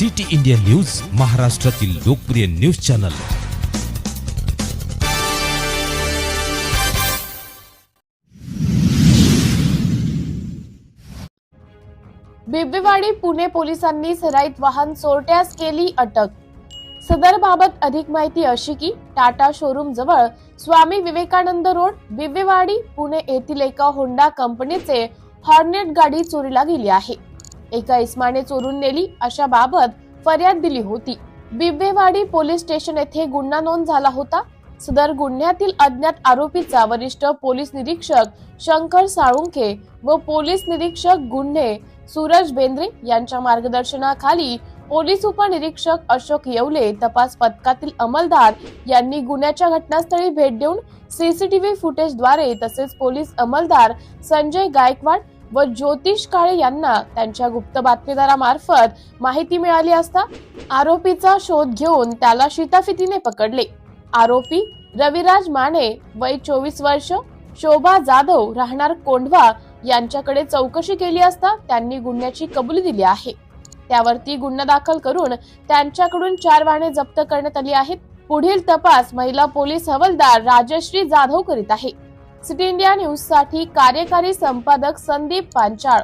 City India news महाराष्ट्रातील लोकप्रिय news channel. Bibwewadi Pune पोलिसांनी सराईत वाहन चोरट्यास केली अटक. सदर बाबत अधिक माहिती अशी की टाटा शोरूम जवळ स्वामी विवेकानंद रोड बिबवेवाडी पुणे येथील एका होंडा कंपनीचे हॉर्नेट गाडी चोरीला गेली आहे. एका इस्माने चोरून नेली अशा बाबत फर्याद दिली होती. बिबवेवाडी पोलीस स्टेशन येथे गुन्हा नोंद झाला होता. सदर गुन्ह्यातील अज्ञात आरोपीचा वरिष्ठ पोलीस निरीक्षक शंकर साळुंखे व पोलीस निरीक्षक गुन्हे सूरज बेंद्रे यांच्या मार्गदर्शनाखाली पोलीस उपनिरीक्षक अशोक येवले तपास पथकातील अंमलदार यांनी गुन्ह्याच्या घटनास्थळी भेट देऊन सीसीटीव्ही फुटेजद्वारे तसेच पोलीस अंमलदार संजय गायकवाड व ज्योतिष काळे यांना त्यांच्या गुप्त बातमीदारामार्फत माहिती मिळाली असता आरोपीचा शोध घेऊन त्याला शिताफितीने पकडले. आरोपी रविराज माने वय चोवीस वर्ष शोभा जाधव राहणार कोंढवा यांच्याकडे चौकशी केली असता त्यांनी गुन्ह्याची कबुली दिली आहे. त्यावरती गुन्हा दाखल करून त्यांच्याकडून चार वाहने जप्त करण्यात आली आहेत. पुढील तपास महिला पोलीस हवालदार राजश्री जाधव करीत आहे. सिटी इंडिया न्यूजसाठी कार्यकारी संपादक संदीप पांचाळ.